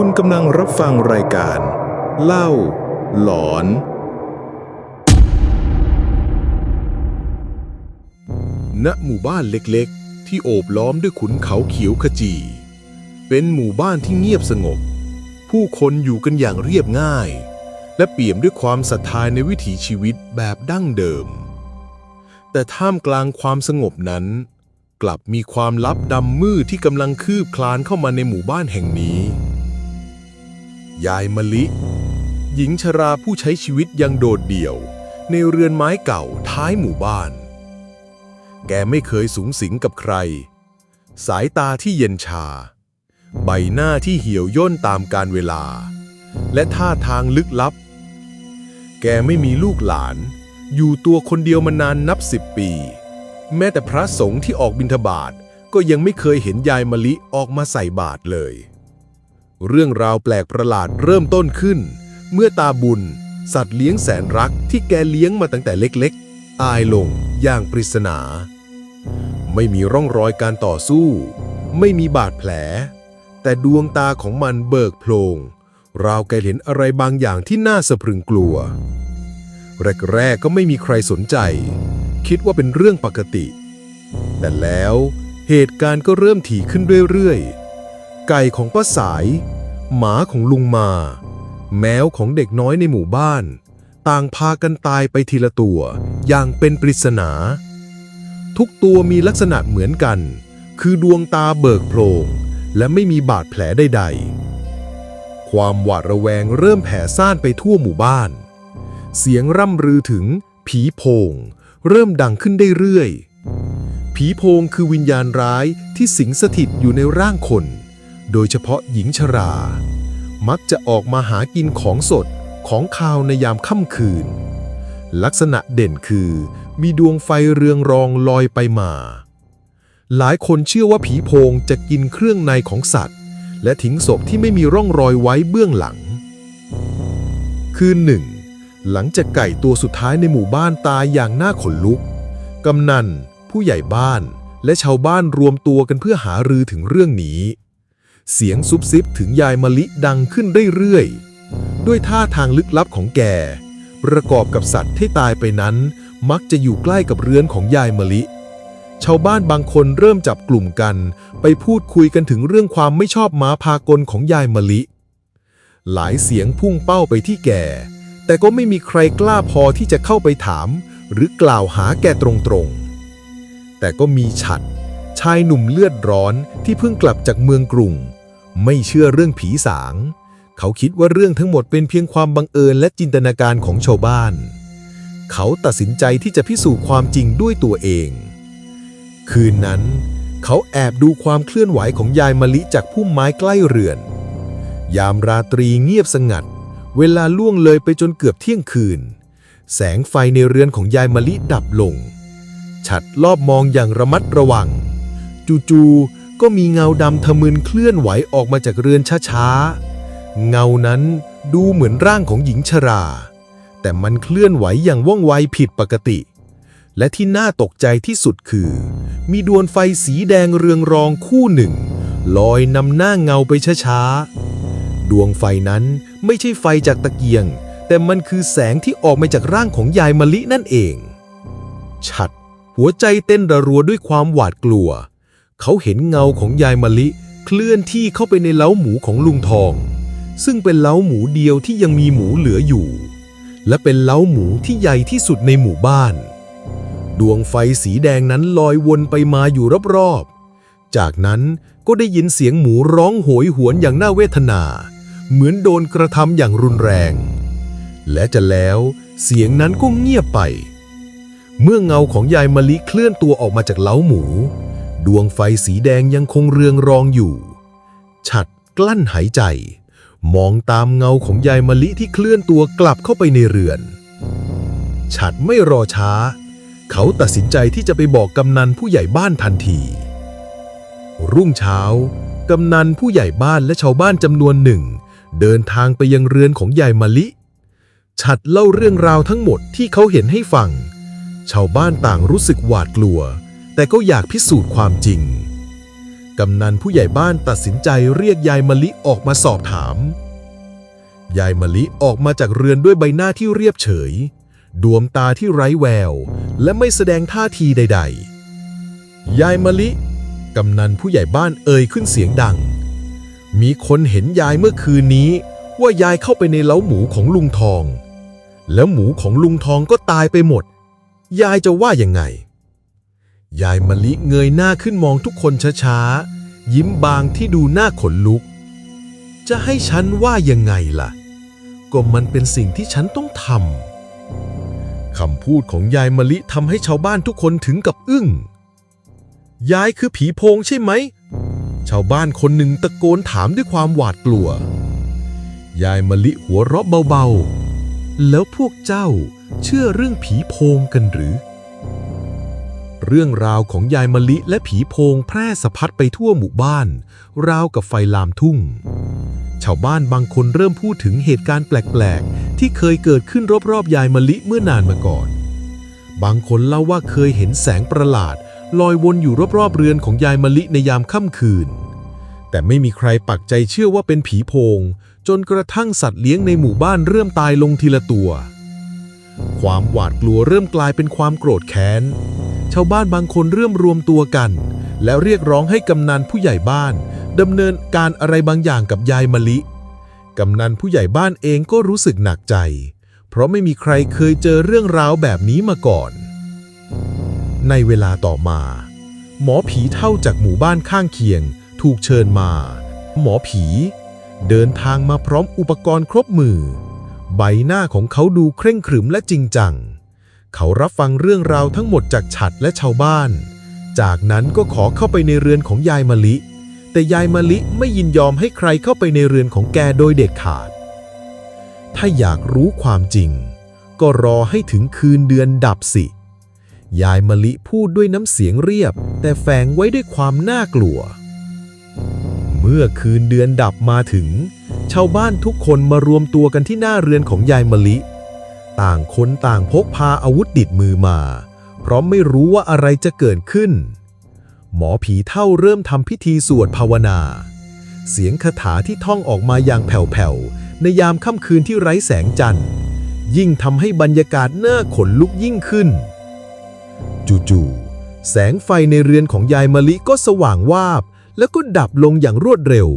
คุณกำลังรับฟังรายการ เล่า หลอน ณ หมู่บ้านเล็กๆ ที่โอบล้อมด้วยขุนเขาเขียวขจี เป็นหมู่บ้านที่เงียบสงบ ผู้คนอยู่กันอย่างเรียบง่าย และเปี่ยมด้วยความศรัทธาในวิถีชีวิตแบบดั้งเดิม แต่ท่ามกลางความสงบนั้น กลับมีความลับดำมืดที่กำลังคืบคลานเข้ามาในหมู่บ้านแห่งนี้ ยายมะลิ หญิงชราผู้ใช้ชีวิตยังโดดเดี่ยว ในเรือนไม้เก่าท้ายหมู่บ้าน แกไม่เคยสูงสิงกับใคร สายตาที่เย็นชา ใบหน้าที่เหี่ยวย่นตามกาลเวลา และท่าทางลึกลับ แกไม่มีลูกหลาน อยู่ตัวคนเดียวมานานนับสิบปี แม้แต่พระสงฆ์ที่ออกบิณฑบาตก็ยังไม่เคยเห็นยายมะลิออกมาใส่บาตรเลย เรื่องราวแปลกประหลาดเริ่มต้นขึ้น เมื่อตาบุญ สัตว์เลี้ยงแสนรักที่แกเลี้ยงมาตั้งแต่เล็กๆ ตายลงอย่างปริศนา ไม่มีร่องรอยการต่อสู้ ไม่มีบาดแผล แต่ดวงตาของมันเบิกโพลงราวแกเห็นอะไรบางอย่างที่น่าสะพรึงกลัว แรกๆก็ไม่มีใครสนใจ คิดว่าเป็นเรื่องปกติ แต่แล้วเหตุการณ์ก็เริ่มถี่ขึ้นเรื่อยๆ ไก่ของป้าสาย หมาของลุงมา แมวของเด็กน้อยในหมู่บ้าน ต่างพากันตายไปทีละตัว อย่างเป็นปริศนา ทุกตัวมีลักษณะเหมือนกัน คือดวงตาเบิกโพลงและไม่มีบาดแผลใดๆ ความหวาดระแวงเริ่มแผ่ซ่านไปทั่วหมู่บ้าน เสียงร่ำรือถึง ผีโพง เริ่มดังขึ้นได้เรื่อย ผีโพงคือวิญญาณร้ายที่สิงสถิตอยู่ในร่างคน โดยเฉพาะหญิงชรา มักจะออกมาหากินของสดของคาวในยามค่ำคืน ลักษณะเด่นคือ มีดวงไฟเรืองรองลอยไปมา หลายคนเชื่อว่าผีโพงจะกินเครื่องในของสัตว์ และทิ้งศพที่ไม่มีร่องรอยไว้เบื้องหลัง คืนหนึ่ง หลังจากไก่ตัวสุดท้ายในหมู่บ้านตายอย่างน่าขนลุก กำนัน ผู้ใหญ่บ้านและชาวบ้านรวมตัวกันเพื่อหารือถึงเรื่องนี้ เสียงซุบซิบถึงยายมะลิดังขึ้นเรื่อยๆ ด้วยท่าทางลึกลับของแก ประกอบกับสัตว์ที่ตายไปนั้น มักจะอยู่ใกล้กับเรือนของยายมะลิ ชาวบ้านบางคนเริ่มจับกลุ่มกัน ไปพูดคุยกันถึงเรื่องความไม่ชอบม้าพากลของยายมะลิ หลายเสียงพุ่งเป้าไปที่แก แต่ก็ไม่มีใครกล้าพอที่จะเข้าไปถาม หรือกล่าวหาแกตรงๆ แต่ก็มีฉัดชายหนุ่มเลือดร้อนที่เพิ่งกลับจากเมืองกรุง ไม่เชื่อเรื่องผีสาง เขาคิดว่าเรื่องทั้งหมดเป็นเพียงความบังเอิญและจินตนาการของชาวบ้าน เขาตัดสินใจที่จะพิสูจน์ความจริงด้วยตัวเอง คืนนั้น เขาแอบดูความเคลื่อนไหวของยายมะลิจากพุ่มไม้ใกล้เรือน ยามราตรีเงียบสงัด เวลาล่วงเลยไปจนเกือบเที่ยงคืน แสงไฟในเรือนของยายมะลิดับลง ฉัดรอบมองอย่างระมัดระวัง จู่ๆ ก็มีเงาดำทะมึนเคลื่อนไหวออกมาจากเรือนช้าๆ เงานั้นดูเหมือนร่างของหญิงชรา แต่มันเคลื่อนไหวอย่างว่องไวผิดปกติ และที่น่าตกใจที่สุดคือ มีดวงไฟสีแดงเรืองรองคู่หนึ่ง ลอยนำหน้าเงาไปช้าๆ ดวงไฟนั้นไม่ใช่ไฟจากตะเกียง แต่มันคือแสงที่ออกมาจากร่างของยายมะลินั่นเอง ฉัดหัวใจเต้นระรัวด้วยความหวาดกลัว เขาเห็นเงาของยายมะลิ เคลื่อนที่เข้าไปในเล้าหมูของลุงทอง ซึ่งเป็นเล้าหมูเดียวที่ยังมีหมูเหลืออยู่ และเป็นเล้าหมูที่ใหญ่ที่สุดในหมู่บ้าน ดวงไฟสีแดงนั้นลอยวนไปมาอยู่รอบๆ จากนั้นก็ได้ยินเสียงหมูร้องโหยหวนอย่างน่าเวทนา เหมือนโดนกระทำอย่างรุนแรง และจะแล้วเสียงนั้นก็เงียบไป เมื่อเงาของยายมะลิเคลื่อนตัวออกมาจากเล้าหมู ดวงไฟสีแดงยังคงเรืองรองอยู่ ฉัดกลั้นหายใจ มองตามเงาของยายมะลิที่เคลื่อนตัวกลับเข้าไปในเรือน ฉัดไม่รอช้า เขาตัดสินใจที่จะไปบอกกำนันผู้ใหญ่บ้านทันที รุ่งเช้ากำนันผู้ใหญ่บ้านและชาวบ้านจำนวนหนึ่ง เดินทางไปยังเรือนของยายมะลิ ฉัดเล่าเรื่องราวทั้งหมดที่เขาเห็นให้ฟัง ชาวบ้านต่างรู้สึกหวาดกลัว แต่ก็อยากพิสูจน์ความจริง กำนันผู้ใหญ่บ้านตัดสินใจเรียกยายมะลิออกมาสอบถาม ยายมะลิออกมาจากเรือนด้วยใบหน้าที่เรียบเฉย ดวงตาที่ไร้แวว และไม่แสดงท่าทีใด ๆ ยายมะลิ กำนันผู้ใหญ่บ้านเอ่ยขึ้นเสียงดัง มีคนเห็นยายเมื่อคืนนี้ ว่ายายเข้าไปในเล้าหมูของลุงทอง แล้วหมูของลุงทองก็ตายไปหมด ยายจะว่ายังไง ยายมะลิเงยหน้าขึ้นมองทุกคนช้าๆ ยิ้มบางที่ดูหน้าขนลุก จะให้ฉันว่ายังไงล่ะ ก็มันเป็นสิ่งที่ฉันต้องทำคำพูดของยายมะลิทำให้ชาวบ้านทุกคนถึงกับอึ้ง ยายคือผีโพงใช่ไหม ชาวบ้านคนหนึ่งตะโกนถามด้วยความหวาดกลัว ยายมะลิหัวเราะเบาๆ แล้วพวกเจ้าเชื่อเรื่องผีโพงกันหรือ เรื่องราวของยายมะลิและผีโพงแพร่สะพัดไปทั่วหมู่บ้าน ราวกับไฟลามทุ่ง ชาวบ้านบางคนเริ่มพูดถึงเหตุการณ์แปลกๆ ที่เคยเกิดขึ้นรอบๆ ยายมะลิเมื่อนานมาก่อน บางคนเล่าว่าเคยเห็นแสงประหลาด ลอยวนอยู่รอบๆ เรือนของยายมะลิในยามค่ำคืน แต่ไม่มีใครปักใจเชื่อว่าเป็นผีโพง จนกระทั่งสัตว์เลี้ยงในหมู่บ้านเริ่มตายลงทีละตัว ความหวาดกลัวเริ่มกลายเป็นความโกรธแค้น ชาวบ้านบางคนเริ่มรวมตัวกัน แล้วเรียกร้องให้กำนันผู้ใหญ่บ้านดำเนินการอะไรบางอย่างกับยายมะลิ กำนันผู้ใหญ่บ้านเองก็รู้สึกหนักใจ เพราะไม่มีใครเคยเจอเรื่องราวแบบนี้มาก่อน ในเวลาต่อมา หมอผีเท่าจากหมู่บ้านข้างเคียง ถูกเชิญมา หมอผี เดินทางมาพร้อมอุปกรณ์ครบมือ ใบหน้าของเขาดูเคร่งขรึมและจริงจัง เขารับฟังเรื่องราวทั้งหมดจากฉัดและชาวบ้าน จากนั้นก็ขอเข้าไปในเรือนของยายมะลิ แต่ยายมะลิไม่ยินยอมให้ใครเข้าไปในเรือนของแกโดยเด็ดขาด ถ้าอยากรู้ความจริง ก็รอให้ถึงคืนเดือนดับสิ ยายมะลิพูดด้วยน้ำเสียงเรียบ แต่แฝงไว้ด้วยความน่ากลัว เมื่อคืนเดือนดับมาถึง ชาวบ้านทุกคนมารวมตัวกันที่หน้าเรือนของยายมะลิ ต่างคนต่างพกพาอาวุธดิดมือมา เพราะไม่รู้ว่าอะไรจะเกิดขึ้น หมอผีเท่าเริ่มทำพิธีสวดภาวนา เสียงคาถาที่ท่องออกมาอย่างแผ่วๆ ในยามค่ำคืนที่ไร้แสงจันทร์ ยิ่งทำให้บรรยากาศน่าขนลุกยิ่งขึ้น จู่ๆ แสงไฟในเรือนของยายมะลิก็สว่างวาบ แล้วก็ดับลงอย่างรวดเร็ว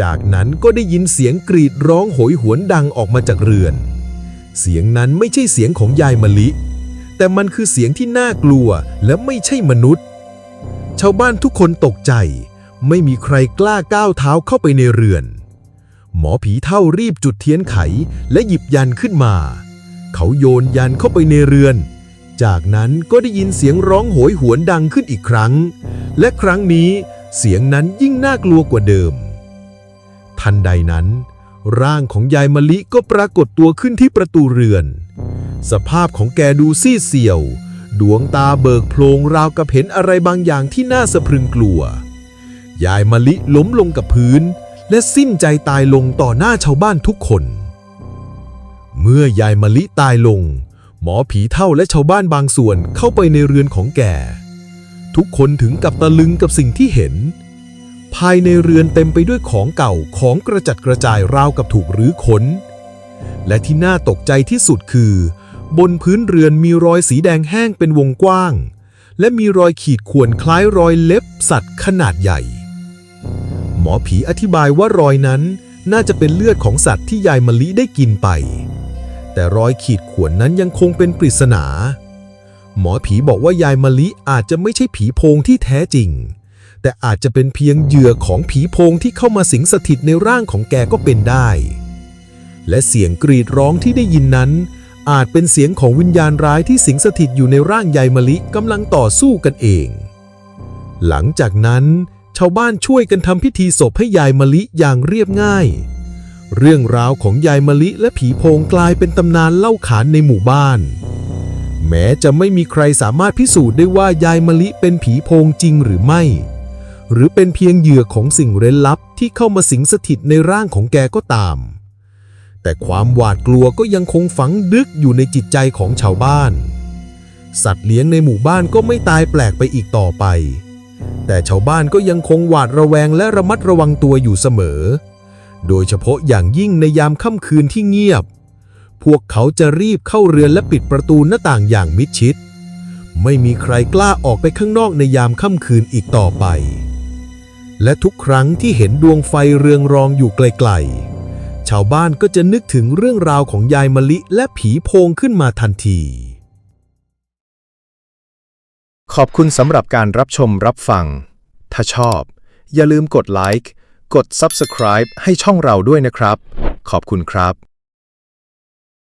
จากนั้นก็ได้ยินเสียงกรีดร้องโหยหวนดังออกมาจากเรือน เสียงนั้นไม่ใช่เสียงของยายมะลิ แต่มันคือเสียงที่น่ากลัวและไม่ใช่มนุษย์ ชาวบ้านทุกคนตกใจ ไม่มีใครกล้าก้าวเท้าเข้าไปในเรือน หมอผีเท่ารีบจุดเทียนไขและหยิบยันขึ้นมา เขาโยนยันเข้าไปในเรือน จากนั้นก็ได้ยินเสียงร้องโหยหวนดังขึ้นอีกครั้ง และครั้งนี้เสียงนั้นยิ่งน่ากลัวกว่าเดิม ทันใดนั้น ร่างของยายมะลิก็ปรากฏตัวขึ้นที่ประตูเรือน สภาพของแกดูซีดเซียว ดวงตาเบิกโพลงราวกับเห็นอะไรบางอย่างที่น่าสะพรึงกลัว ยายมะลิล้มลงกับพื้น และสิ้นใจตายลงต่อหน้าชาวบ้านทุกคน เมื่อยายมะลิตายลง หมอผีเท่าและชาวบ้านบางส่วนเข้าไปในเรือนของแก ทุกคนถึงกับตะลึงกับสิ่งที่เห็น ภายในเรือนเต็มไปด้วยของเก่าของกระจัดกระจายราวกับถูกรื้อค้น และที่น่าตกใจที่สุดคือ บนพื้นเรือนมีรอยสีแดงแห้งเป็นวงกว้าง และมีรอยขีดข่วนคล้ายรอยเล็บสัตว์ขนาดใหญ่ หมอผีอธิบายว่ารอยนั้นน่าจะเป็นเลือดของสัตว์ที่ยายมะลิได้กินไป แต่รอยขีดข่วนนั้นยังคงเป็นปริศนา หมอผีบอกว่ายายมะลิอาจจะไม่ใช่ผีโพงที่แท้จริง แต่อาจจะเป็นเพียงเหยื่อของผีโพงที่เข้ามาสิงสถิตในร่างของแกก็เป็นได้ และเสียงกรีดร้องที่ได้ยินนั้น อาจเป็นเสียงของวิญญาณร้ายที่สิงสถิตอยู่ในร่างยายมะลิกำลังต่อสู้กันเอง หลังจากนั้นชาวบ้านช่วยกันทำพิธีศพให้ยายมะลิอย่างเรียบง่าย เรื่องราวของยายมะลิและผีโพงกลายเป็นตำนานเล่าขานในหมู่บ้าน แม้จะไม่มีใครสามารถพิสูจน์ได้ว่ายายมะลิเป็นผีโพงจริงหรือไม่ หรือเป็นเพียงเหยื่อของสิ่งเร้นลับที่เข้ามาสิงสถิตในร่างของแกก็ตาม แต่ความหวาดกลัวก็ยังคงฝังดึกอยู่ในจิตใจของชาวบ้าน สัตว์เลี้ยงในหมู่บ้านก็ไม่ตายแปลกไปอีกต่อไป แต่ชาวบ้านก็ยังคงหวาดระแวงและระมัดระวังตัวอยู่เสมอ โดยเฉพาะอย่างยิ่งในยามค่ำคืนที่เงียบ พวกเขาจะรีบเข้าเรือนและปิดประตูหน้าต่างอย่างมิดชิดไม่มีใครกล้าออกไปข้างนอกในยามค่ำคืนอีกต่อไป และทุกครั้งที่เห็นดวงไฟเรืองรองอยู่ไกลๆ ชาวบ้านก็จะนึกถึงเรื่องราวของยายมะลิและผีโพงขึ้นมาทันที ขอบคุณสำหรับการรับชมรับฟัง ถ้าชอบ อย่าลืมกดไลค์ กด Subscribe ให้ช่องเราด้วยนะครับ ขอบคุณครับ